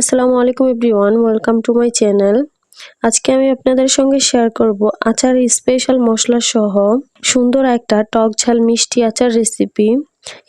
আসসালামু আলাইকুম everyone, welcome to my channel. আজকে আমি আপনাদের সঙ্গে শেয়ার করব আচার স্পেশাল মশলা সহ সুন্দর একটা টক ঝাল মিষ্টি আচার রেসিপি।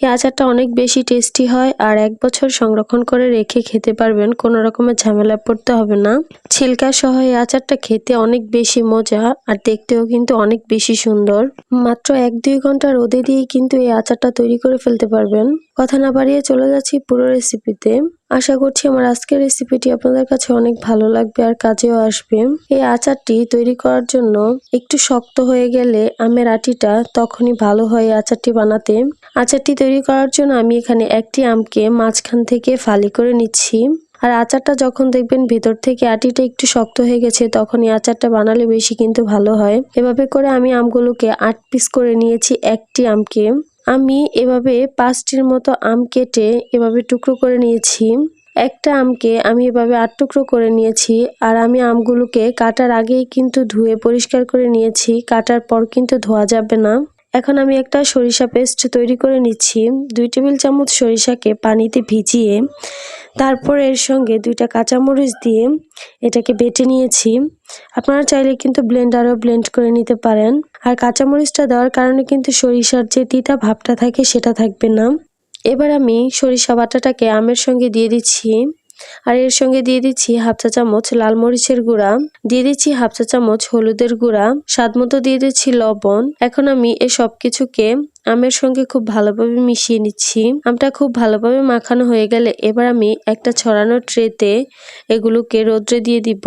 এই আচারটা অনেক বেশি টেস্টি হয় আর এক বছর সংরক্ষণ করে রেখে খেতে পারবেন, কোনো রকমের ঝামেলা পড়তে হবে না। ছিলকা সহ এই আচারটা খেতে অনেক বেশি মজা আর দেখতেও কিন্তু অনেক বেশি সুন্দর। মাত্র এক দুই ঘণ্টা রোদে দিয়ে কিন্তু এই আচারটা তৈরি করে ফেলতে পারবেন। কথা না বাড়িয়ে চলে যাচ্ছি পুরো রেসিপিতে। আশা করছি আমার আজকের রেসিপিটি আপনাদের কাছে অনেক ভালো লাগবে আর কাজেও আসবে। এই আচারটি তৈরি করার জন্য একটু শক্ত হয়ে গেলে আমের আটিটা তখনই ভালো হয় আচারটি বানাতে। আচারটি তৈরি করার জন্য আমি এখানে একটি আমকে মাঝখান থেকে ফালি করে নিচ্ছি। আর আচারটা যখন দেখবেন ভেতর থেকে আটিটা একটু শক্ত হয়ে গেছে তখন এই আচারটা বানালে বেশি কিন্তু ভালো হয়। এভাবে করে আমি আমগুলোকে আট পিস করে নিয়েছি একটি আমকে। আমি এভাবে পাঁচটির মতো আম কেটে এভাবে টুকরো করে নিয়েছি। একটা আমকে আমি এভাবে আট টুকরো করে নিয়েছি আর আমি আমগুলোকে কাটার আগেই কিন্তু ধুয়ে পরিষ্কার করে নিয়েছি। কাটার পর কিন্তু ধোয়া যাবে না। এখন আমি একটা সরিষা পেস্ট তৈরি করে নিচ্ছি। দুই টেবিল চামচ সরিষাকে পানিতে ভিজিয়ে তারপর এর সঙ্গে দুইটা কাঁচামরিচ দিয়ে এটাকে বেটে নিয়েছি। আপনারা চাইলে কিন্তু ব্লেন্ডারও ব্লেন্ড করে নিতে পারেন। আর কাঁচামরিচটা দেওয়ার কারণে কিন্তু সরিষার যে তিতা ভাবটা থাকে সেটা থাকবে না। এবার আমি সরিষা বাটাটাকে আমের সঙ্গে দিয়ে দিচ্ছি। আর এর সঙ্গে দিয়ে দিচ্ছি হাফ চা চামচ লাল মরিচের গুঁড়া। দিয়ে দিচ্ছি হাফ চা চামচ হলুদের গুঁড়া। স্বাদ মতো দিয়ে দিচ্ছি লবণ। এখন আমি এ সব কিছুকে আমের সঙ্গে খুব ভালোভাবে মিশিয়ে নিচ্ছি। আমটা খুব ভালোভাবে মাখানো হয়ে গেলে এবার আমি একটা ছড়ানো ট্রেতে এগুলোকে রোদ্রে দিয়ে দিব।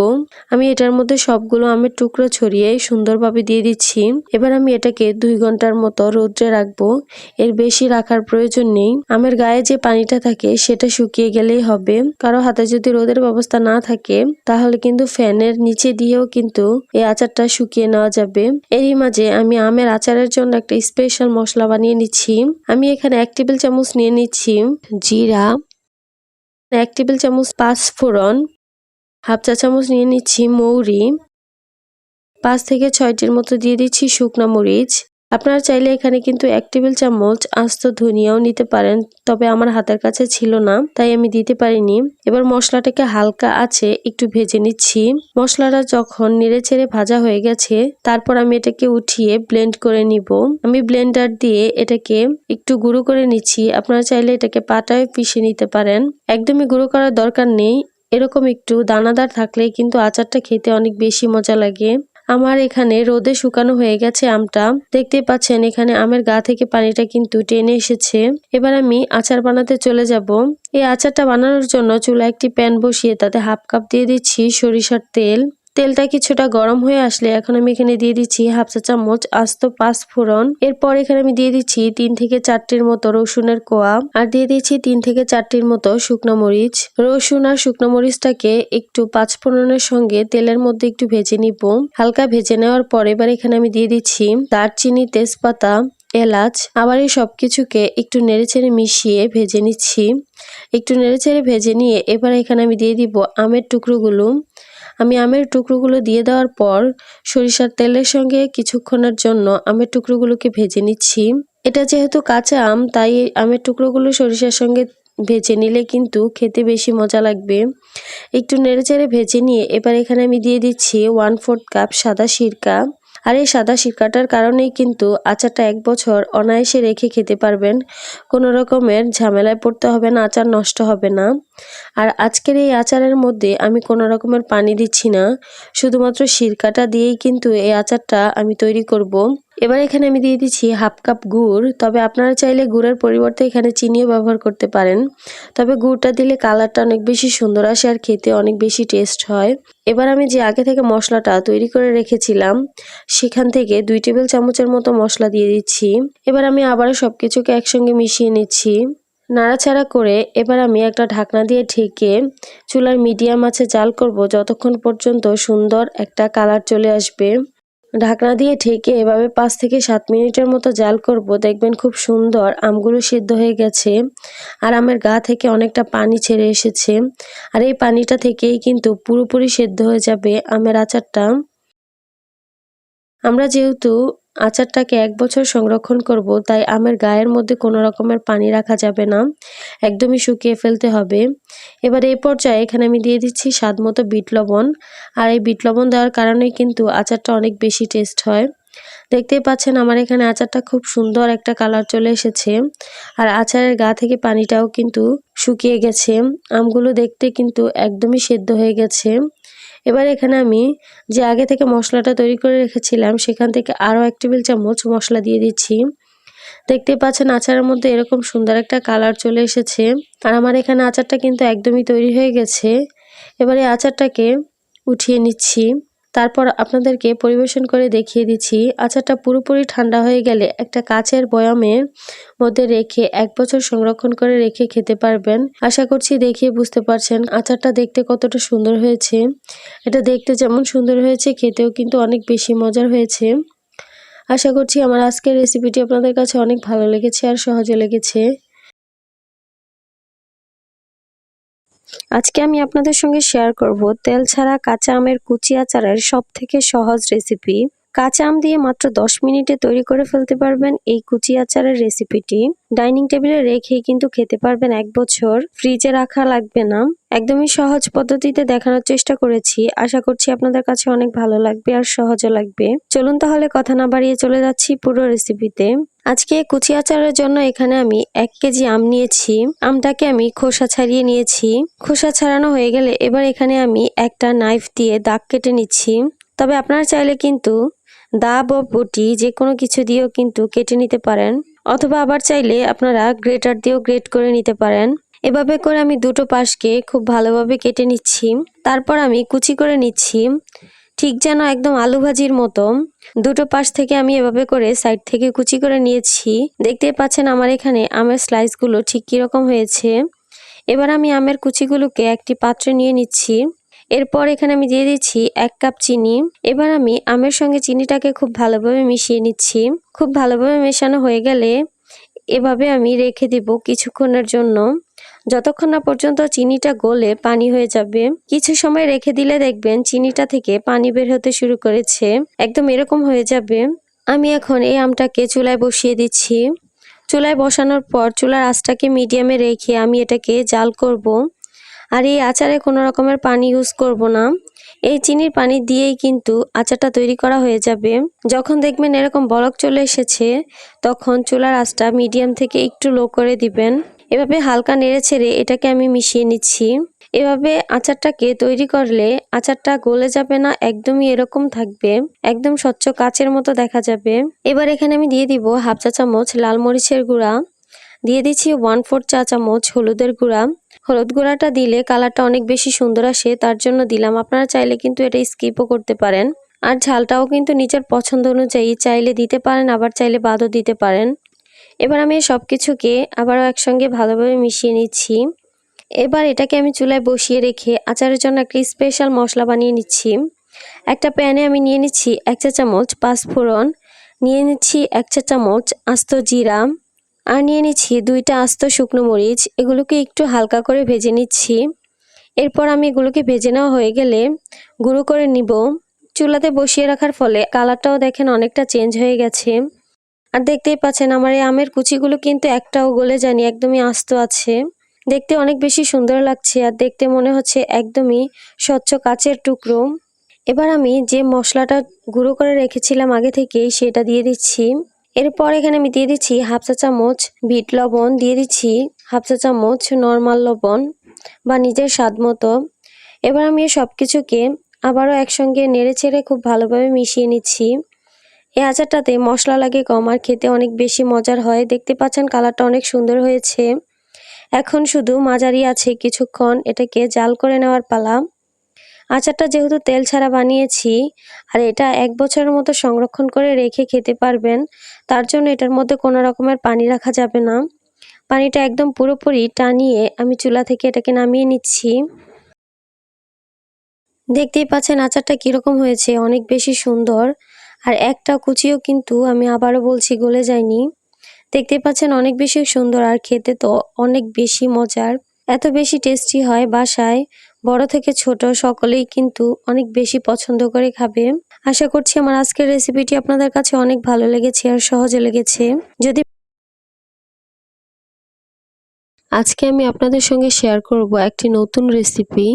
আমি এটার মধ্যে সবগুলো আমের টুকরো ছড়িয়ে সুন্দরভাবে দিয়ে দিচ্ছি। এবার আমি এটাকে দুই ঘণ্টার মতো রোদ্রে রাখব। এর বেশি রাখার প্রয়োজন নেই। আমের গায়ে যে পানিটা থাকে সেটা শুকিয়ে গেলেই হবে। কারও হাতে যদি রোদের ব্যবস্থা না থাকে, তাহলে কিন্তু ফ্যানের নিচে দিয়েও কিন্তু এই আচারটা শুকিয়ে নেওয়া যাবে। এরই মাঝে আমি আমের আচারের জন্য একটা স্পেশাল মশলা বানিয়ে নিচ্ছি। আমি এখানে এক টেবিল চামচ নিয়ে নিচ্ছি জিরা, এক টেবিল চামচ পাঁচ ফোড়ন, হাফ চা চামচ নিয়ে নিচ্ছি মৌরি, পাঁচ থেকে ছয়টির মতো দিয়ে দিচ্ছি শুকনা মরিচ আপনারা চাইলে এখানে কিন্তু এক টেবিল চামচ আস্ত ধনিয়াও নিতে পারেন, তবে আমার হাতের কাছে ছিল না, তাই আমি দিতে পারিনি। এবার মশলাটাকে হালকা আছে একটু ভেজে নিচ্ছি। মশলাটা যখন নেড়ে ছেড়ে ভাজা হয়ে গেছে, তারপর আমি এটাকে উঠিয়ে ব্লেন্ড করে নিব। আমি ব্লেন্ডার দিয়ে এটাকে একটু গুঁড়ো করে নিচ্ছি। আপনারা চাইলে এটাকে পাটায় পিষে নিতে পারেন। একদমই গুঁড়ো করার দরকার নেই। এরকম একটু দানাদার থাকলে কিন্তু আচারটা খেতে অনেক বেশি মজা লাগে। আমার এখানে রোদে শুকানো হয়ে গেছে আমটা। দেখতে পাচ্ছেন, এখানে আমের গা থেকে পানিটা কিন্তু টেনে এসেছে। এবার আমি আচার বানাতে চলে যাব। এই আচারটা বানানোর জন্য চুলা একটি প্যান বসিয়ে তাতে হাফ কাপ দিয়ে দিচ্ছি সরিষার তেল। তেলটা কিছুটা গরম হয়ে আসলে এখন আমি এখানে দিয়ে দিচ্ছি হাফ চা চামচ আস্ত পাঁচ ফোড়ন এরপর এখানে আমি দিয়ে দিচ্ছি তিন থেকে চারটির মতো রসুনের কোয়া আর দিয়ে দিচ্ছি তিন থেকে চারটির মতো শুকনো মরিচ। রসুন আর শুকনো মরিচটাকে একটু পাঁচ ফোড়নের সঙ্গে তেলের মধ্যে একটু ভেজে নিব। হালকা ভেজে নেওয়ার পর এবার এখানে আমি দিয়ে দিচ্ছি দারচিনি, তেজপাতা, এলাচ। আবার এই সব কিছুকে একটু নেড়েচেড়ে মিশিয়ে ভেজে নিচ্ছি। একটু নেড়েচেড়ে ভেজে নিয়ে এবার এখানে আমি দিয়ে দিব আমের টুকরোগুলো। আমি আমের টুকরোগুলো দিয়ে দেওয়ার পর সরিষার তেলের সঙ্গে কিছুক্ষণের জন্য আমের টুকরোগুলোকে ভেজে নিচ্ছি। এটা যেহেতু কাঁচা আম, তাই আমের টুকরোগুলো সরিষার সঙ্গে ভেজে নিলে কিন্তু খেতে বেশি মজা লাগবে। একটু নেড়েচেড়ে ভেজে নিয়ে এবার এখানে আমি দিয়ে দিচ্ছি ওয়ান ফোর্থ কাপ সাদা সিরকা। আর এই সাদা শিকাটার কারণেই কিন্তু আচারটা এক বছর অনায়াসে রেখে খেতে পারবেন। কোনো রকমের ঝামেলায় পড়তে হবে না, আচার নষ্ট হবে না। আর আজকের এই আচারের মধ্যে আমি কোনো রকমের পানি দিচ্ছি না। শুধুমাত্র শিরকাটা দিয়েই কিন্তু এই আচারটা আমি তৈরি করব। এবার এখানে আমি দিয়ে দিচ্ছি হাফ কাপ গুড়, তবে আপনারা চাইলে গুড়ের পরিবর্তে এখানে চিনিও ব্যবহার করতে পারেন। তবে গুড়টা দিলে কালারটা অনেক বেশি সুন্দর আসে আর খেতে অনেক বেশি টেস্ট হয়। এবার আমি যে আগে থেকে মশলাটা তৈরি করে রেখেছিলাম, সেখান থেকে দুই টেবিল চামচের মতো মশলা দিয়ে দিচ্ছি। এবার আমি আবারও সব কিছুকে একসঙ্গে মিশিয়ে নিচ্ছি। নাড়াচাড়া করে এবার আমি একটা ঢাকনা দিয়ে ঢেকে চুলার মিডিয়াম আছে জাল করব, যতক্ষণ পর্যন্ত সুন্দর একটা কালার চলে আসবে। ঢাকনা দিয়ে ঠেকে এভাবে পাঁচ থেকে সাত মিনিটের মতো জাল করব। দেখবেন খুব সুন্দর আমগুলো সিদ্ধ হয়ে গেছে আর আমের গা থেকে অনেকটা পানি ছেড়ে এসেছে। আর এই পানিটা থেকেই কিন্তু পুরোপুরি সেদ্ধ হয়ে যাবে আমের আচারটা। আমরা যেহেতু আচারটাকে এক বছর সংরক্ষণ করব, তাই আমের গায়ের মধ্যে কোনো রকমের পানি রাখা যাবে না। একদমই শুকিয়ে ফেলতে হবে। এবার এই পর্যায়ে এখানে আমি দিয়ে দিচ্ছি স্বাদ মতো বিট লবণ। আর এই বিট লবণ দেওয়ার কারণেই কিন্তু আচারটা অনেক বেশি টেস্ট হয়। দেখতেই পাচ্ছেন আমার এখানে আচারটা খুব সুন্দর একটা কালার চলে এসেছে। আর আচারের গা থেকে পানিটাও কিন্তু শুকিয়ে গেছে। আমগুলো দেখতে কিন্তু একদমই সেদ্ধ হয়ে গেছে। এবার এখানে আমি যে আগে থেকে মশলাটা তৈরি করে রেখেছিলাম, সেখান থেকে আরও এক টেবিল চামচ মশলা দিয়ে দিচ্ছি। দেখতে পাচ্ছেন আচারের মধ্যে এরকম সুন্দর একটা কালার চলে এসেছে। আর আমার এখানে আচারটা কিন্তু একদমই তৈরি হয়ে গেছে। এবারে আচারটাকে উঠিয়ে নিচ্ছি। তারপর আপনাদেরকে পরিবেশন করে দেখিয়ে দিচ্ছি। আচারটা পুরোপুরি ঠান্ডা হয়ে গেলে একটা কাচের বয়ামের মধ্যে রেখে এক বছর সংরক্ষণ করে রেখে খেতে পারবেন। আশা করছি দেখিয়ে বুঝতে পারছেন আচারটা দেখতে কতটা সুন্দর হয়েছে। এটা দেখতে যেমন সুন্দর হয়েছে, খেতেও কিন্তু অনেক বেশি মজার হয়েছে। আশা করছি আমার আজকের রেসিপিটি আপনাদের কাছে অনেক ভালো লেগেছে আর সহজে লেগেছে। আজকে আমি আপনাদের সঙ্গে শেয়ার করব তেল ছাড়া কাঁচা আমের কুচি আচারের সব থেকে সহজ রেসিপি কাঁচা আম দিয়ে মাত্র দশ মিনিটে তৈরি করে ফেলতে পারবেন এই কুচি আচারের রেসিপিটি। ডাইনিং টেবিলে রেখেই কিন্তু খেতে পারবেন এক বছর। ফ্রিজে রাখা লাগবে না। একদমই সহজ পদ্ধতিতে দেখানোর চেষ্টা করেছি। আশা করছি আপনাদের কাছে অনেক ভালো লাগবে আর সহজও লাগবে। চলুন তাহলে কথা না বাড়িয়ে চলে যাচ্ছি পুরো রেসিপিতে। আজকে কুচি আচারের জন্য এখানে আমি এক কেজি আম নিয়েছি। আমটাকে আমি খোসা ছাড়িয়ে নিয়েছি। খোসা ছাড়ানো হয়ে গেলে এবার এখানে আমি একটা নাইফ দিয়ে দাগ কেটে নিচ্ছি। তবে আপনারা চাইলে কিন্তু দা বা বটি যে কোনো কিছু দিয়েও কিন্তু কেটে নিতে পারেন, অথবা আবার চাইলে আপনারা গ্রেটার দিয়েও গ্রেট করে নিতে পারেন। এভাবে করে আমি দুটো পাশকে খুব ভালোভাবে কেটে নিচ্ছি। তারপর আমি কুচি করে নিচ্ছি, ঠিক যেন একদম আলু ভাজির মতো। দুটো পাশ থেকে আমি এভাবে করে সাইড থেকে কুচি করে নিয়েছি। দেখতেই পাচ্ছেন আমার এখানে আমের স্লাইসগুলো ঠিক কীরকম হয়েছে। এবার আমি আমের কুচিগুলোকে একটি পাত্রে নিয়ে নিচ্ছি। এরপর এখানে আমি দিয়ে দিচ্ছি এক কাপ চিনি। এবার আমি আমের সঙ্গে চিনিটাকে খুব ভালোভাবে মিশিয়ে নিচ্ছি। খুব ভালোভাবে মেশানো হয়ে গেলে এভাবে আমি রেখে দিব কিছুক্ষণের জন্য। যতক্ষণ না পর্যন্ত চিনিটা গলে পানি হয়ে যাবে। কিছু সময় রেখে দিলে দেখবেন চিনিটা থেকে পানি বের হতে শুরু করেছে। একদম এরকম হয়ে যাবে। আমি এখন এই আমটাকে চুলায় বসিয়ে দিচ্ছি। চুলায় বসানোর পর চুলার আঁচটাকে মিডিয়ামে রেখে আমি এটাকে জাল করব। আর এই আচারে কোনো রকমের পানি ইউজ করব না। এই চিনির পানি দিয়েই কিন্তু আচারটা তৈরি করা হয়ে যাবে। যখন দেখবেন এরকম বলক চলে এসেছে, তখন চুলার আঁচটা মিডিয়াম থেকে একটু লো করে দিবেন। এভাবে হালকা নেড়ে ছেড়ে এটাকে আমি মিশিয়ে নিচ্ছি। এভাবে আচারটাকে তৈরি করলে আচারটা গলে যাবে না, একদমই এরকম থাকবে। একদম স্বচ্ছ কাচের মতো দেখা যাবে। এবার এখানে আমি দিয়ে দিব হাফ চা চামচ লাল মরিচের গুঁড়া। দিয়ে দিচ্ছি ওয়ান ফোর চা চামচ হলুদের গুঁড়া। হলুদ গুঁড়াটা দিলে কালারটা অনেক বেশি সুন্দর আসে, তার জন্য দিলাম। আপনারা চাইলে কিন্তু এটা স্কিপও করতে পারেন। আর ঝালটাও কিন্তু নিজের পছন্দ অনুযায়ী চাইলে দিতে পারেন, আবার চাইলে বাদও দিতে পারেন। এবার আমি সব কিছুকে আবারও একসঙ্গে ভালোভাবে মিশিয়ে নিচ্ছি। এবার এটাকে আমি চুলায় বসিয়ে রেখে আচারের জন্য একটি স্পেশাল মশলা বানিয়ে নিচ্ছি। একটা প্যানে আমি নিয়ে নিচ্ছি এক চা চামচ পাঁচফোড়ন, নিয়ে নিচ্ছি এক চা চামচ আস্ত জিরা আর নিয়ে নিচ্ছি দুইটা আস্ত শুকনো মরিচ। এগুলোকে একটু হালকা করে ভেজে নিচ্ছি। এরপর আমি এগুলোকে ভেজে নেওয়া হয়ে গেলে গুঁড়ো করে নিব। চুলাতে বসিয়ে রাখার ফলে কালারটাও দেখেন অনেকটা চেঞ্জ হয়ে গেছে। আর দেখতেই পাচ্ছেন আমার এই আমের কুচিগুলো কিন্তু একটাও গলে যায়নি, একদমই আস্ত আছে। দেখতে অনেক বেশি সুন্দর লাগছে আর দেখতে মনে হচ্ছে একদমই স্বচ্ছ কাচের টুকরো। এবার আমি যে মশলাটা গুঁড়ো করে রেখেছিলাম আগে থেকেই সেটা দিয়ে দিচ্ছি। এরপর এখানে আমি দিয়ে দিচ্ছি হাফ চা চামচ বিট লবণ, দিয়ে দিচ্ছি হাফ চা চামচ নর্মাল লবণ বা নিজের স্বাদ মতো। এবার আমি সব কিছুকে আবারও একসঙ্গে নেড়ে চেড়ে খুব ভালোভাবে মিশিয়ে নিচ্ছি। এই আচারটাতে মশলা লাগে কম আর খেতে অনেক বেশি মজার হয়। দেখতে পাচ্ছেন কালারটা অনেক সুন্দর হয়েছে। এখন শুধু মাঝারি আছে কিছুক্ষণ এটাকে জাল করে নেওয়ার পালা। আচারটা যেহেতু তেল ছাড়া বানিয়েছি, আর এটা এক বছরের মতো সংরক্ষণ করে রেখে খেতে পারবেন, তার জন্য এটার মধ্যে কোনো রকমের পানি রাখা যাবে না। পানিটা একদম পুরোপুরি টানিয়ে আমি চুলা থেকে এটাকে নামিয়ে নিচ্ছি। দেখতেই পাচ্ছেন আচারটা কীরকম হয়েছে, অনেক বেশি সুন্দর, আর একটা কুচিও কিন্তু আমি আবারও বলছি গলে যায়নি। দেখতে পাচ্ছেন অনেক বেশি সুন্দর, আর খেতে তো অনেক বেশি মজার। এত বেশি টেস্টি হয় বাসায় বড় থেকে ছোট সকলেই কিন্তু অনেক বেশি পছন্দ করে খাবে। আশা করছি আমার আজকের রেসিপিটি আপনাদের কাছে অনেক ভালো লেগেছে আর সহজে লেগেছে। যদি আজকে আমি আপনাদের সঙ্গে শেয়ার করব একটি নতুন রেসিপি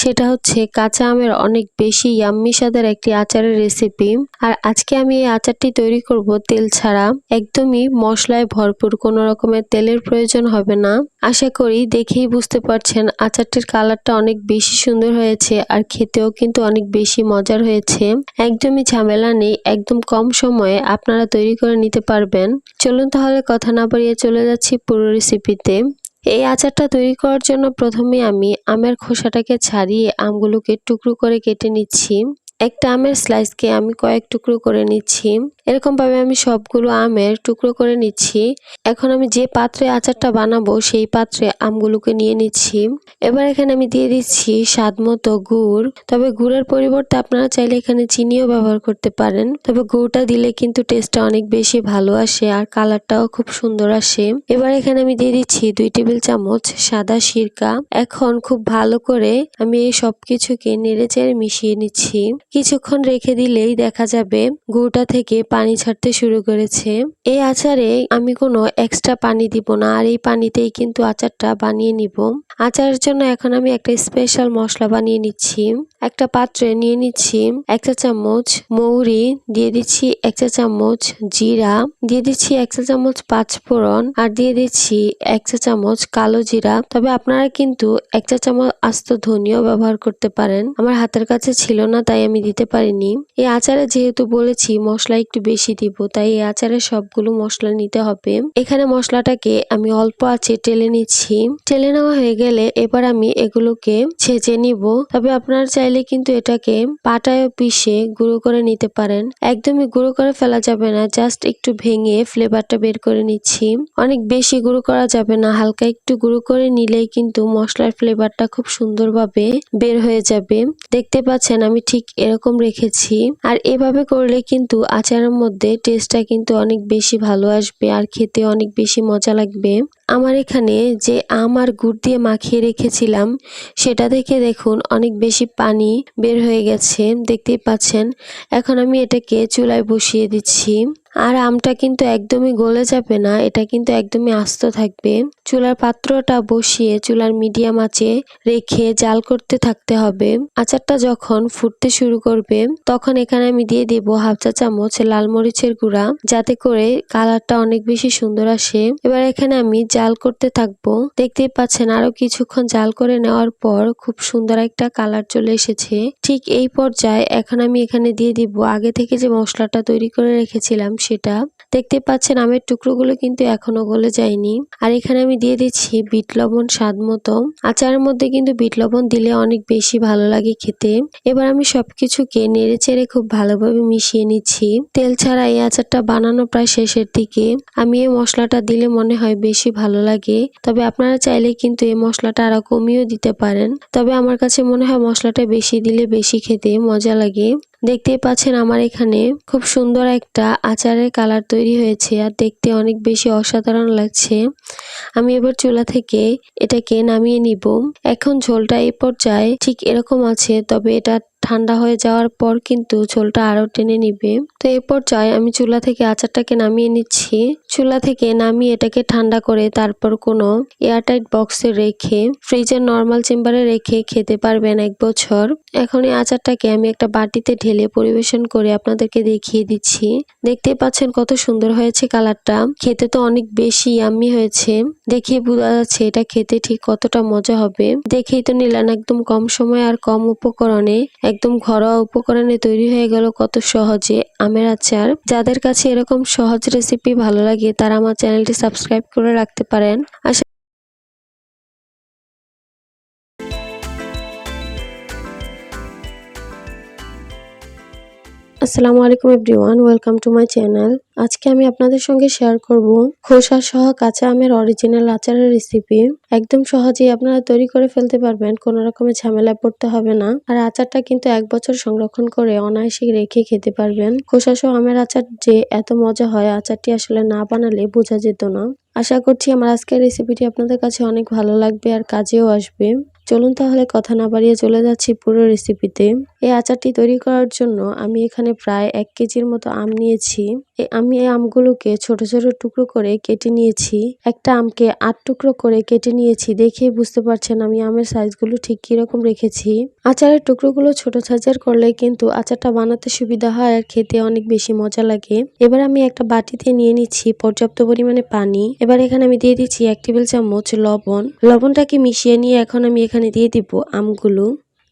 সেটা হচ্ছে কাঁচা আমের অনেক বেশি ইয়াম্মি স্বাদের একটি আচারের রেসিপি আর আজকে আমি এই আচারটি তৈরি করব তেল ছাড়া। একদমই মশলায় ভরপুর, কোনো রকমের তেলের প্রয়োজন হবে না। আশা করি দেখেই বুঝতে পারছেন আচারটির কালারটা অনেক বেশি সুন্দর হয়েছে আর খেতেও কিন্তু অনেক বেশি মজার হয়েছে। একদমই ঝামেলা নেই, একদম কম সময়ে আপনারা তৈরি করে নিতে পারবেন। চলুন তাহলে কথা না বাড়িয়ে চলে যাচ্ছি পুরো রেসিপিতে এই আচারটা তৈরি করার জন্য প্রথমে আমি আমের খোসাটাকে ছাড়িয়ে আমগুলোকে টুকরো করে কেটে নিচ্ছি। একটা আমের স্লাইসকে আমি কয়েক টুকরো করে নিচ্ছি। এরকম ভাবে আমি সবগুলো আমের টুকরো করে নিচ্ছি। এখন আমি যে পাত্রে আচারটা বানাবো, সেই পাত্রে আমগুলোকে নিয়ে নিচ্ছি। এবার এখানে আমি দিয়ে দিচ্ছি স্বাদ মতো গুড়। তবে গুড়ের পরিবর্তে আপনারা চাইলে এখানে চিনিও ব্যবহার করতে পারেন। তবে গুড়টা দিলে কিন্তু টেস্টটা অনেক বেশি ভালো আসে আর কালারটাও খুব সুন্দর আসে। এবার এখানে আমি দিয়ে দিচ্ছি দুই টেবিল চামচ সাদা সিরকা। এখন খুব ভালো করে আমি এই সব কিছুকে নেড়ে চেড়ে মিশিয়ে নিচ্ছি। কিছুক্ষণ রেখে দিলেই দেখা যাবে গুড়টা থেকে পানি ছাড়তে শুরু করেছে। এই আচারে আমি কোনো এক্সট্রা পানি দিব না, আর এই পানিতেই কিন্তু আচারটা বানিয়ে নিব। আচারের জন্য এখন আমি একটা স্পেশাল মশলা বানিয়ে নিচ্ছি। একটা পাত্রে নিয়ে নিচ্ছি এক চা চামচ মৌরি, দিয়ে দিচ্ছি এক চা চামচ জিরা, দিয়ে দিচ্ছি এক চা চামচ পাঁচফোড়ন, আর দিয়ে দিচ্ছি এক চা চামচ কালো জিরা। তবে আপনারা কিন্তু এক চা চামচ আস্ত ধনিয়াও ব্যবহার করতে পারেন। আমার হাতের কাছে ছিল না, তাই আমি দিতে পারিনি। এই আচারে যেহেতু বলেছি মশলা একটু বেশি দিব, তাই এই আচারে সবগুলো মশলা নিতে হবে। এখানে মশলাটাকে আমি অল্প আছে টেলে নিচ্ছি। টেলে নেওয়া হয়ে গেলে এবার আমি এগুলোকে ছেঁচে নিব। তবে আপনারা চাইলে কিন্তু এটাকে পাটায় পিষে গুঁড়ো করে নিতে পারেন। একদমই গুঁড়ো করে ফেলা যাবে না, জাস্ট একটু ভেঙে ফ্লেভারটা বের করে নিচ্ছি। অনেক বেশি গুঁড়ো করা যাবে না, হালকা একটু গুঁড়ো করে নিলেই কিন্তু মশলার ফ্লেভারটা খুব সুন্দরভাবে বের হয়ে যাবে। দেখতে পাচ্ছেন আমি ঠিক এরকম রেখেছি। আর এভাবে করলে কিন্তু আচারের মধ্যে টেস্টটা কিন্তু অনেক বেশি ভালো আসবে আর খেতে অনেক বেশি মজা লাগবে। আমার এখানে যে আম আর গুড় দিয়ে মাখিয়ে রেখেছিলাম, সেটা থেকে দেখুন অনেক বেশি পানি বের হয়ে গেছে, দেখতেই পাচ্ছেন। এখন আমি এটাকে চুলায় বসিয়ে দিচ্ছি। আর আমটা কিন্তু একদমই গলে যাবে না, এটা কিন্তু একদমই আস্ত থাকবে। চুলার পাত্রটা বসিয়ে চুলার মিডিয়াম আঁচে রেখে জাল করতে থাকতে হবে। আচারটা যখন ফুটতে শুরু করবে, তখন এখানে আমি দিয়ে দিব হাফ চা চামচ লাল মরিচের গুঁড়া, যাতে করে কালারটা অনেক বেশি সুন্দর আসে। এবার এখানে আমি জাল করতে থাকব। দেখতেই পাচ্ছেন আরও কিছুক্ষণ জাল করে নেওয়ার পর খুব সুন্দর একটা কালার চলে এসেছে। ঠিক এই পর্যায়ে এখন আমি এখানে দিয়ে দিব আগে থেকে যে মশলাটা তৈরি করে রেখেছিলাম সেটা। দেখতে পাচ্ছেন আমের টুকরোগুলো কিন্তু এখনও গলে যায়নি। আর এখানে আমি দিয়ে দিচ্ছি বিট লবণ স্বাদ মতো। আচারের মধ্যে কিন্তু বিট লবণ দিলে অনেক বেশি ভালো লাগে খেতে। এবার আমি সবকিছুকে নেড়ে চেড়ে খুব ভালোভাবে মিশিয়ে নিচ্ছি। তেল ছাড়া এই আচারটা বানানো প্রায় শেষের দিকে। আমি এই মশলাটা দিলে মনে হয় বেশি ভালো লাগে। তবে আপনারা চাইলে কিন্তু এই মশলাটা আরও কমিয়েও দিতে পারেন। তবে আমার কাছে মনে হয় মশলাটা বেশি দিলে বেশি খেতে মজা লাগে। দেখতেই পাচ্ছেন আমার এখানে খুব সুন্দর একটা আচারের কালার তৈরি হয়েছে আর দেখতে অনেক বেশি অসাধারণ লাগছে। আমি এবার চুলা থেকে এটাকে নামিয়ে নিব। এখন ঝোলটা এই পর্যায়ে ঠিক এরকম আছে, তবে এটা ঠান্ডা হয়ে যাওয়ার পর কিন্তু ঝোলটা আরও টেনে নিবে। তো এই পর্যায়ে আমি চুলা থেকে আচারটাকে নামিয়ে নিচ্ছি। চুলা থেকে নামিয়ে এটাকে ঠান্ডা করে তারপর কোনো এয়ারটাইট বক্সে রেখে, ফ্রিজের নর্মাল চেম্বারে রেখে খেতে পারবেন এক বছর। এখন এই আচারটাকে আমি একটা বাটিতে ঢেলে পরিবেশন করে আপনাদেরকে দেখিয়ে দিচ্ছি। দেখতেই পাচ্ছেন কত সুন্দর হয়েছে কালারটা। খেতে তো অনেক বেশি ইয়াম্মি হয়েছে। দেখিয়ে বোঝা যাচ্ছে এটা খেতে ঠিক কতটা মজা হবে। দেখেই তো নিলেন একদম কম সময় আর কম উপকরণে। একদম ঘরোয়া উপকরণে তৈরি হয়ে গেল কত সহজে আমের আচার। যাদের কাছে এরকম সহজ রেসিপি ভালো লাগে তারা আমার চ্যানেলটি সাবস্ক্রাইব করে রাখতে পারেন। আশা আসসালামু আলাইকুম everyone, welcome to my channel. আজকে আমি আপনাদের সঙ্গে শেয়ার করব খোসা সহ কাঁচা আমের অরিজিনাল আচারের রেসিপি একদম সহজেই আপনারা তৈরি করে ফেলতে পারবেন, কোনো রকমের ঝামেলায় পড়তে হবে না। আর আচারটা কিন্তু এক বছর সংরক্ষণ করে অনায়াসে রেখে খেতে পারবেন। খোসা সহ আমের আচার যে এত মজা হয়, আচারটি আসলে না বানালে বোঝা যেত না। আশা করছি আমার আজকের রেসিপিটি আপনাদের কাছে অনেক ভালো লাগবে আর কাজেও আসবে। চলুন তাহলে কথা না বাড়িয়ে চলে যাচ্ছি পুরো রেসিপিতে এই আচারটি তৈরি করার জন্য আমি এখানে প্রায় এক কেজির মতো আম নিয়েছি। আমি এই আমগুলোকে ছোট ছোট টুকরো করে কেটে নিয়েছি। একটা আমকে আট টুকরো করে কেটে নিয়েছি। দেখেই বুঝতে পারছেন আমি আমের সাইজগুলো ঠিক কীরকম রেখেছি। আচারের টুকরোগুলো ছোট সাইজের করলে কিন্তু আচারটা বানাতে সুবিধা হয় আর খেতে অনেক বেশি মজা লাগে। এবার আমি একটা বাটিতে নিয়ে নিচ্ছি পর্যাপ্ত পরিমাণে পানি। এবার এখানে আমি দিয়ে দিচ্ছি এক টেবিল চামচ লবণ। লবণটাকে মিশিয়ে নিয়ে এখন আমি এখানে দিয়ে দিব আমগুলো।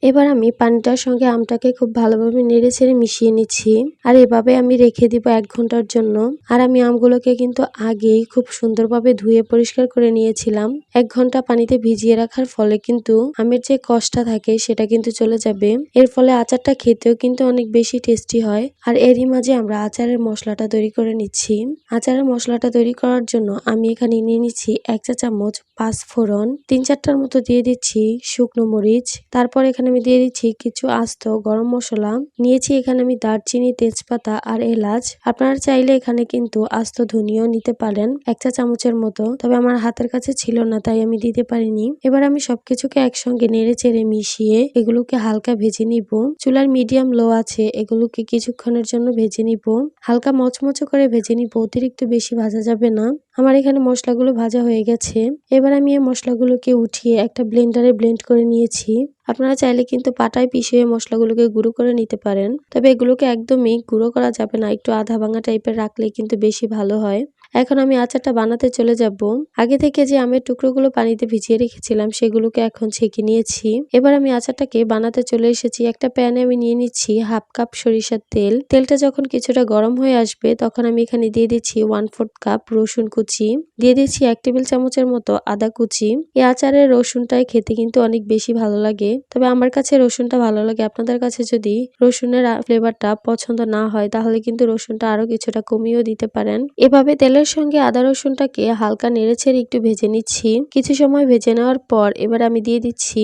এবার আমি পানিটার সঙ্গে আমটাকে খুব ভালোভাবে নেড়ে ছেড়ে মিশিয়ে নিচ্ছি। আর এভাবে আমি রেখে দিব এক ঘণ্টার জন্য। আর আমি আমগুলোকে কিন্তু আগেই খুব সুন্দরভাবে ধুয়ে পরিষ্কার করে নিয়েছিলাম। এক ঘণ্টা পানিতে ভিজিয়ে রাখার ফলে কিন্তু আমের যে কষ্টটা থাকে সেটা কিন্তু চলে যাবে। এর ফলে আচারটা খেতেও কিন্তু অনেক বেশি টেস্টি হয়। আর এরই মাঝে আমরা আচারের মশলাটা তৈরি করে নিচ্ছি। আচারের মশলাটা তৈরি করার জন্য আমি এখানে নিয়ে নিচ্ছি এক চা চামচ পাঁচ ফোড়ন, তিন চারটার মতো দিয়ে দিচ্ছি শুকনো মরিচ। তারপর এখানে আমি দিয়ে দিচ্ছি কিছু আস্ত গরম মশলা। নিয়েছি এখানে আমি দারচিনি, তেজপাতা আর এলাচ। আপনারা চাইলে এখানে কিন্তু আস্ত ধনিও নিতে পারেন, এক চা চামচের মতো। তবে আমার হাতের কাছে ছিল না, তাই আমি দিতে পারিনি। এবার আমি সবকিছুকে একসঙ্গে নেড়ে চেড়ে মিশিয়ে এগুলোকে হালকা ভেজে নিব। চুলার মিডিয়াম লো আছে, এগুলোকে কিছুক্ষণের জন্য ভেজে নিব। হালকা মচমচো করে ভেজে নিব, অতিরিক্ত বেশি ভাজা যাবে না। আমার এখানে মশলাগুলো ভাজা হয়ে গেছে। এবার আমি এই মশলাগুলোকে উঠিয়ে একটা ব্লেন্ডারে ব্লেন্ড করে নিয়েছি। আপনারা চাইলে কিন্তু পাটায় পিষিয়ে মশলাগুলোকে গুঁড়ো করে নিতে পারেন। তবে এগুলোকে একদমই গুঁড়ো করা যাবে না। একটু আধা ভাঙা টাইপের রাখলে কিন্তু বেশি ভালো হয়। এখন আমি আচারটা বানাতে চলে যাব। আগে থেকে যে আমের টুকরোগুলো পানিতে ভিজিয়ে রেখেছিলাম, সেগুলোকে এখন ছেঁকে নিয়েছি। এবার আমি আচারটাকে বানাতে চলে এসেছি। একটা প্যানে আমি নিয়ে নিচ্ছি হাফ কাপ সরিষার তেল। তেলটা যখন কিছুটা গরম হয়ে আসবে, তখন আমি এখানে দিয়ে দিচ্ছি ওয়ান ফোর্থ কাপ রসুন কুচি। দিয়ে দিচ্ছি এক টেবিল চামচের মতো আদা কুচি। এই আচারের রসুনটাই খেতে কিন্তু অনেক বেশি ভালো লাগে। তবে আমার কাছে রসুনটা ভালো লাগে। আপনাদের কাছে যদি রসুনের ফ্লেভারটা পছন্দ না হয়, তাহলে কিন্তু রসুনটা আরও কিছুটা কমিয়েও দিতে পারেন। এভাবে তেলের সঙ্গে আদা রসুনটাকে হালকা নেড়ে ছেড়ে একটু ভেজে নিচ্ছি। কিছু সময় ভেজে নেওয়ার পর এবার আমি দিয়ে দিচ্ছি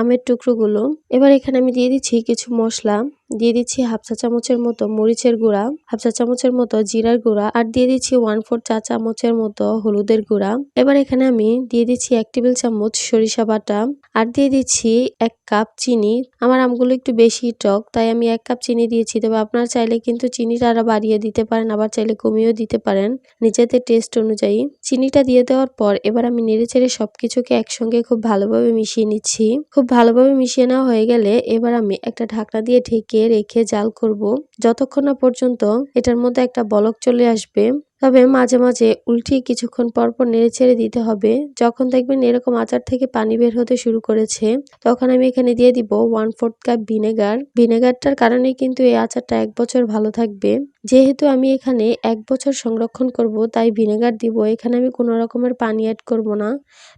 আমের টুকরোগুলো। এবার এখানে আমি দিয়ে দিচ্ছি কিছু মশলা। দিয়ে দিচ্ছি হাফ চা চামচের মতো মরিচের গুঁড়া, হাফ চা চামচের মতো জিরার গুঁড়া আর দিয়ে দিচ্ছি ওয়ান ফোর চা চামচের মতো হলুদের গুঁড়া। এবার এখানে আমি দিয়ে দিচ্ছি এক টেবিল চামচ সরিষা বাটা আর দিয়ে দিচ্ছি এক কাপ চিনি। আমার আমগুলো একটু বেশি টক, তাই আমি এক কাপ চিনি দিয়েছি। তবে আপনার চাইলে কিন্তু চিনিটা আরও বাড়িয়ে দিতে পারেন, আবার চাইলে কমিয়েও দিতে পারেন নিজেদের টেস্ট অনুযায়ী। চিনিটা দিয়ে দেওয়ার পর এবার আমি নেড়ে চেড়ে সবকিছুকে একসঙ্গে খুব ভালোভাবে মিশিয়ে নিচ্ছি। খুব ভালোভাবে মিশিয়ে নেওয়া হয়ে গেলে এবার আমি একটা ঢাকনা দিয়ে ঢেকে রেখে জাল করব। যতক্ষণ না পর্যন্ত এটার মধ্যে একটা বলক চলে আসবে তবে মাঝে মাঝে উল্টিয়ে কিছুক্ষণ পরপর নেড়ে ছেড়ে দিতে হবে। যখন দেখবেন এরকম আচার থেকে পানি বের হতে শুরু করেছে, তখন আমি এখানে দিয়ে দিব ওয়ান ফোর্থ কাপ ভিনেগার ভিনেগারটার কারণে কিন্তু এই আচারটা এক বছর ভালো থাকবে। যেহেতু আমি এখানে এক বছর সংরক্ষণ করব, তাই ভিনেগার দিব, এখানে আমি কোনো রকমের পানি অ্যাড করব না।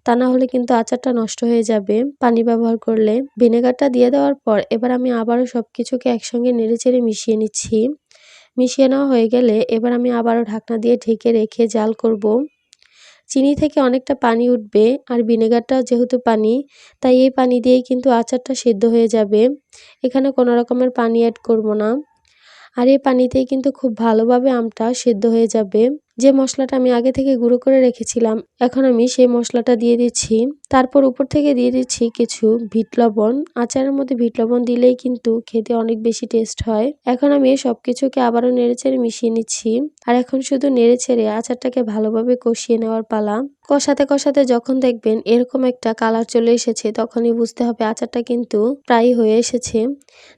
তা না হলে কিন্তু আচারটা নষ্ট হয়ে যাবে পানি ব্যবহার করলে। ভিনেগারটা দিয়ে দেওয়ার পর এবার আমি আবারও সব কিছুকে একসঙ্গে নেড়ে চেড়ে মিশিয়ে নিচ্ছি। মিশিয়ে নেওয়া হয়ে গেলে এবার আমি আবারও ঢাকনা দিয়ে ঢেকে রেখে জাল করব। চিনি থেকে অনেকটা পানি উঠবে আর ভিনেগারটাও যেহেতু পানি, তাই এই পানি দিয়েই কিন্তু আচারটা সেদ্ধ হয়ে যাবে। এখানে কোনো রকমের পানি অ্যাড করব না। আর এই পানিতেই কিন্তু খুব ভালোভাবে আমটা সেদ্ধ হয়ে যাবে। যে মশলাটা আমি আগে থেকে গুঁড়ো করে রেখেছিলাম, এখন আমি সেই মশলাটা দিয়ে দিচ্ছি। তারপর উপর থেকে দিয়ে দিচ্ছি কিছু ভিট লবণ। আচারের মধ্যে ভিট লবণ দিলেই কিন্তু খেতে অনেক বেশি টেস্ট হয়। এখন আমি সব কিছুকে আবারও নেড়েচেড়ে মিশিয়ে নিচ্ছি। আর এখন শুধু নেড়ে ছেড়ে আচারটাকে ভালোভাবে কষিয়ে নেওয়ার পালা। কষাতে কষাতে যখন দেখবেন এরকম একটা কালার চলে এসেছে, তখনই বুঝতে হবে আচারটা কিন্তু প্রায় হয়ে এসেছে।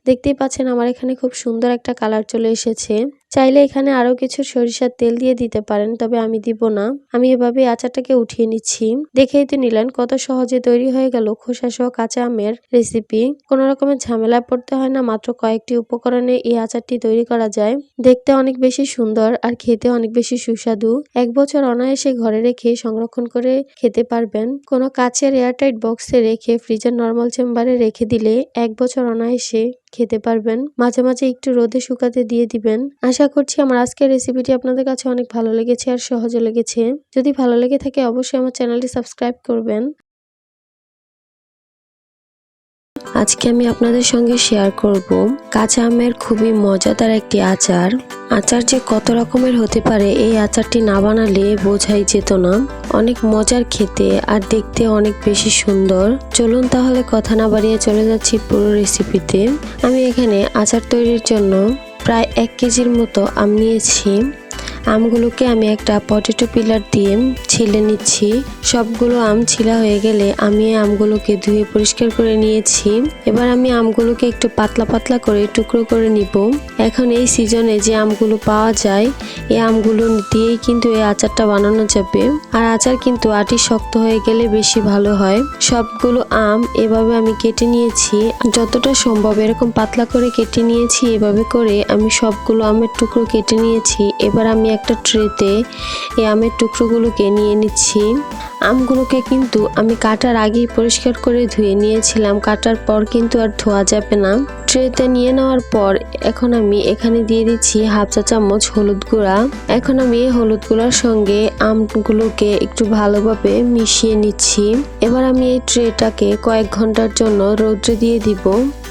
দেখতেই পাচ্ছেন আমার এখানে খুব সুন্দর একটা কালার চলে এসেছে। চাইলে এখানে আরও কিছু সরিষার তেল দিয়ে দিতে পারেন, তবে আমি দিব না। আমি এভাবে আচারটাকে উঠিয়ে নিচ্ছি। দেখেই তো নিলেন কত সহজে তৈরি হয়ে গেল খোসা সহ কাঁচা আমের রেসিপি কোন রকমের ঝামেলা পড়তে হয় না, মাত্র কয়েকটি উপকরণে এই আচারটি তৈরি করা যায়। দেখতে অনেক বেশি সুন্দর আর খেতে অনেক বেশি সুস্বাদু। এক বছর অনায়াসে ঘরে রেখে সংরক্ষণ করে খেতে পারবেন। কোনো কাচের এয়ারটাইট বক্সে রেখে ফ্রিজের নর্মাল চেম্বারে রেখে দিলে এক বছর অনায়াসে খেতে পারবেন। মাঝে মাঝে একটু রোদে শুকাতে দিয়ে দিবেন। আশা করছি আমার আজকের রেসিপিটি আপনাদের কাছে অনেক ভালো লেগেছে আর সহজে লেগেছে। যদি ভালো লেগে থাকে অবশ্যই আমার চ্যানেলটি সাবস্ক্রাইব করবেন। আজকে আমি আপনাদের সঙ্গে শেয়ার করব কাঁচা আমের খুবই মজাদার একটি আচার। আচার যে কত রকমের হতে পারে, এই আচারটি না বানালে বোঝাই যেত না। অনেক মজার খেতে আর দেখতে অনেক বেশি সুন্দর। চলুন তাহলে কথা না বাড়িয়ে চলে যাচ্ছি পুরো রেসিপিতে আমি এখানে আচার তৈরির জন্য প্রায় এক কেজির মতো আম নিয়েছি। আমগুলোকে আমি একটা পটেটো পিলার দিয়ে ছিলে নিচ্ছি। সবগুলো আম ছিলা হয়ে গেলে আমি আমগুলোকে ধুয়ে পরিষ্কার করে নিয়েছি। এবার আমি আমগুলোকে একটু পাতলা পাতলা করে টুকরো করে নিব। এখন এই সিজনে যে আমগুলো পাওয়া যায়, এই আমগুলো দিয়েই কিন্তু এই আচারটা বানানো যাবে। আর আচার কিন্তু আটি শক্ত হয়ে গেলে বেশি ভালো হয়। সবগুলো আম এভাবে আমি কেটে নিয়েছি। যতটা সম্ভব এরকম পাতলা করে কেটে নিয়েছি, এভাবে করে আমি সবগুলো আমের টুকরো কেটে নিয়েছি। এবার আমি একটা ট্রেতে এই আমের টুকরোগুলোকে নিয়ে নিচ্ছি। আমগুলোকে কিন্তু আমি কাটার আগেই পরিষ্কার করে ধুয়ে নিয়েছিলাম। কাটার পর কিন্তু আর ধোয়া যাবে না। ট্রেতে নিয়ে নেওয়ার পর এখন আমি এখানে দিয়ে দিচ্ছি হাফ চা চামচ হলুদ গুঁড়া। এখন আমি এই হলুদ গুঁড়ার সঙ্গে আমগুলোকে একটু ভালোভাবে মিশিয়ে নিচ্ছি। এবার আমি এই ট্রেটাকে কয়েক ঘণ্টার জন্য রৌদ্রে দিয়ে দিব।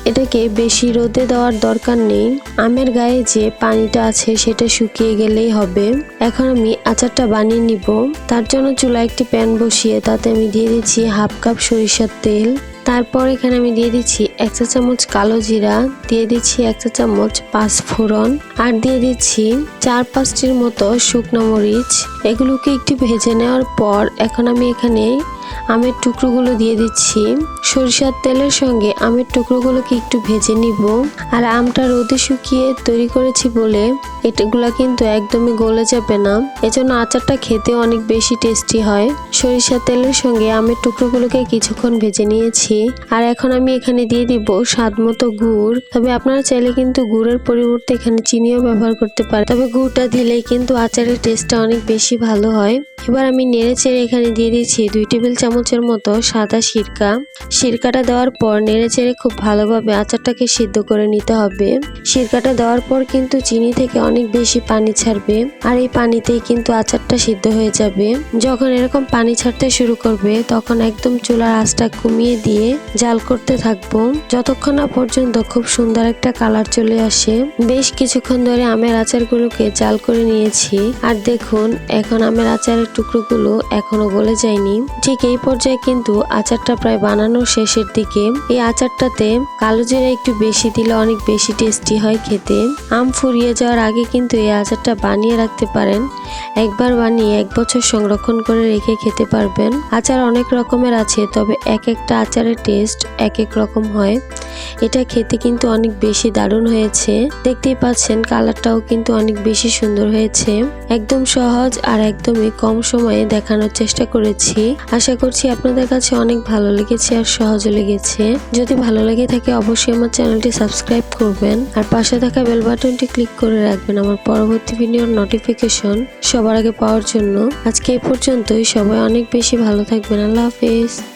এটাকে বেশি রোদে দেওয়ার দরকার নেই। আমের গায়ে যে পানিটা আছে সেটা শুকিয়ে গেলেই হবে। এখন আমি আচারটা বানিয়ে নিব। তার জন্য চুলা একটি প্যান বসিয়ে তাতে আমি দিয়ে দিচ্ছি হাফ কাপ সরিষার তেল। তারপর এখানে আমি দিয়ে দিচ্ছি এক চা চামচ কালো জিরা, দিয়ে দিচ্ছি এক চা চামচ পাঁচ ফোড়ন আর দিয়ে দিচ্ছি চার পাঁচটির মতো শুকনো মরিচ। এগুলোকে একটু ভেজে নেওয়ার পর এখন আমি এখানে আমের টুকরোগুলো দিয়ে দিচ্ছি। সরিষার তেলের সঙ্গে আমের টুকরোগুলোকে একটু ভেজে নিব। আর আমটা রোদে শুকিয়ে তৈরি করেছি বলে এটাগুলা কিন্তু একদমই গলে যাবে না। এজন্য আচারটা খেতে অনেক বেশি টেস্টি হয়। সরিষার তেলের সঙ্গে আমের টুকরোগুলোকে কিছুক্ষণ ভেজে নিয়েছি। আর এখন আমি এখানে দিয়ে দিব স্বাদ মতো গুড়। তবে আপনারা চাইলে কিন্তু গুড়ের পরিবর্তে এখানে চিনিও ব্যবহার করতে পারেন। তবে গুড়টা দিলেই কিন্তু আচারের টেস্টটা অনেক বেশি ভালো হয়। এবার আমি নেড়ে চেড়ে এখানে দিয়ে দিচ্ছি দুই টেবিল চামচের মতো সাদা সিরকা। সিরকাটা দেওয়ার পর নেড়ে চেড়ে খুব ভালোভাবে আচারটাকে সিদ্ধ করে নিতে হবে। সিরকাটা দেওয়ার পর কিন্তু চিনি থেকে অনেক বেশি পানি ছাড়বে আর এই পানিতেই কিন্তু আচারটা সিদ্ধ হয়ে যাবে। যখন এরকম পানি ছাড়তে শুরু করবে, তখন একদম চুলার আঁচটা কমিয়ে দিয়ে জাল করতে থাকব। যতক্ষণ না পর্যন্ত খুব সুন্দর একটা কালার চলে আসে। বেশ কিছুক্ষণ ধরে আমের আচারগুলোকে জাল করে নিয়েছি। আর দেখুন, এখন আমের আচারের টুকরোগুলো এখনও গলে যায়নি। ঠিক এই পর্যায়ে কিন্তু আচারটা প্রায় বানানোর শেষের দিকে। এই আচারটাতে কালো জিরা একটু বেশি দিলে অনেক বেশি টেস্টি হয় খেতে। আম ফুরিয়ে যাওয়ার আগে কিন্তু এই আচারটা বানিয়ে রাখতে পারেন। একবার বানিয়ে এক বছর সংরক্ষণ করে রেখে খেতে পারবেন। আচার অনেক রকমের আছে, তবে এক একটা আচারের টেস্ট এক এক রকম হয়। এটা খেতে কিন্তু অনেক বেশি দারুণ হয়েছে। দেখতেই পাচ্ছেন কালারটাও কিন্তু অনেক বেশি সুন্দর হয়েছে। একদম সহজ আর একদমই কম সময়ে দেখানোর চেষ্টা করেছি। আশা করছি আপনাদের কাছে অনেক ভালো লেগেছে আর সহজে লেগেছে। যদি ভালো লেগে থাকে অবশ্যই আমার চ্যানেলটি সাবস্ক্রাইব করবেন। আর পাশে থাকা বেল বাটনটি ক্লিক করে রাখবেন আমার পরবর্তী ভিডিওর নোটিফিকেশন সবার আগে পাওয়ার জন্য। আজকে এই পর্যন্তই। সবাই অনেক বেশি ভালো থাকবেন। আল্লাহ হাফেজ।